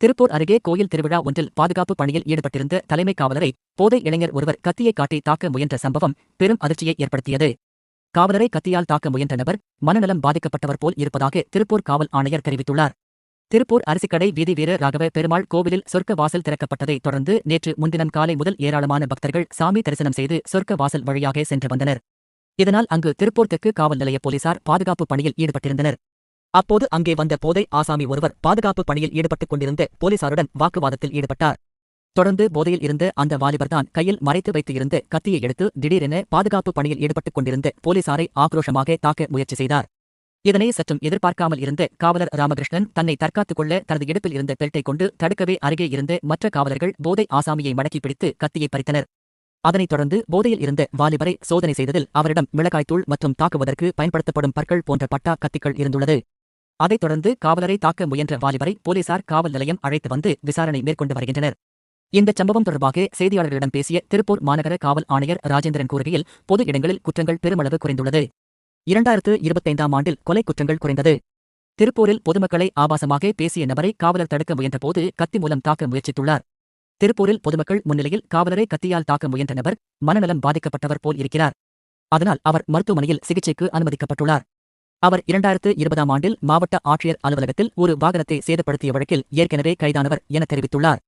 திருப்பூர் அருகே கோயில் திருவிழா ஒன்றில் பாதுகாப்பு பணியில் ஈடுபட்டிருந்த தலைமை காவலரை போதை இளைஞர் ஒருவர் கத்தியை காட்டி தாக்க முயன்ற சம்பவம் பெரும் அதிர்ச்சியை ஏற்படுத்தியது. காவலரை கத்தியால் தாக்க முயன்ற நபர் மனநலம் பாதிக்கப்பட்டவர் போல் இருப்பதாக திருப்பூர் காவல் ஆணையர் தெரிவித்துள்ளார். திருப்பூர் அரிசிக்கடை வீதி வீர ராகவ பெருமாள் கோவிலில் சொர்க்க வாசல் திறக்கப்பட்டதை தொடர்ந்து நேற்று முன்தினம் காலை முதல் ஏராளமான பக்தர்கள் சாமி தரிசனம் செய்து சொர்க்க வாசல் வழியாக சென்று வந்தனர். இதனால் அங்கு திருப்பூர் தெற்கு காவல் நிலைய போலீசார் பாதுகாப்பு பணியில் ஈடுபட்டிருந்தனர். அப்போது அங்கே வந்த போதை ஆசாமி ஒருவர் பாதுகாப்பு பணியில் ஈடுபட்டுக் கொண்டிருந்த போலீசாருடன் வாக்குவாதத்தில் ஈடுபட்டார். தொடர்ந்து போதையில் இருந்த அந்த வாலிபர்தான் கையில் மறைத்து வைத்து இருந்த கத்தியை எடுத்து திடீரென பாதுகாப்பு பணியில் ஈடுபட்டுக் கொண்டிருந்த போலீசாரை ஆக்ரோஷமாக தாக்க முயற்சி செய்தார். இதனை சற்றும் எதிர்பார்க்காமல் இருந்த காவலர் ராமகிருஷ்ணன் தன்னை தற்காத்துக் கொள்ள தனது இடுப்பில் இருந்த பெல்ட்டை கொண்டு தடுக்கவே அருகே இருந்த மற்ற காவலர்கள் போதை ஆசாமியை மடக்கி பிடித்து கத்தியை பறித்தனர். அதனைத் தொடர்ந்து போதையில் இருந்த வாலிபரை சோதனை செய்ததில் அவரிடம் மிளகாய்த்தூள் மற்றும் தாக்குவதற்கு பயன்படுத்தப்படும் பற்கள் போன்ற பட்டா கத்திகள் இருந்துள்ளது. அதைத் தொடர்ந்து காவலரை தாக்க முயன்ற வாலிபரை போலீசார் காவல் நிலையம் அழைத்து வந்து விசாரணை மேற்கொண்டு வருகின்றனர். இந்த சம்பவம் தொடர்பாக செய்தியாளர்களிடம் பேசிய திருப்பூர் மாநகர காவல் ஆணையர் ராஜேந்திரன் கூறுகையில் பொது இடங்களில் குற்றங்கள் பெருமளவு குறைந்துள்ளது. இரண்டாயிரத்து இருபத்தைந்தாம் ஆண்டில் கொலை குற்றங்கள் குறைந்தது. திருப்பூரில் பொதுமக்களை ஆபாசமாக பேசிய நபரை காவலர் தடுக்க முயன்றபோது கத்தி மூலம் தாக்க முயற்சித்துள்ளார். திருப்பூரில் பொதுமக்கள் முன்னிலையில் காவலரை கத்தியால் தாக்க முயன்ற நபர் மனநலம் பாதிக்கப்பட்டவர் போல் இருக்கிறார். அதனால் அவர் மருத்துவமனையில் சிகிச்சைக்கு அனுமதிக்கப்பட்டுள்ளார். அவர் இரண்டாயிரத்து இருபதாம் ஆண்டில் மாவட்ட ஆட்சியர் அலுவலகத்தில் ஒரு வாகனத்தை சேதப்படுத்திய வழக்கில் ஏற்கனவே கைதானவர் என தெரிவித்துள்ளார்.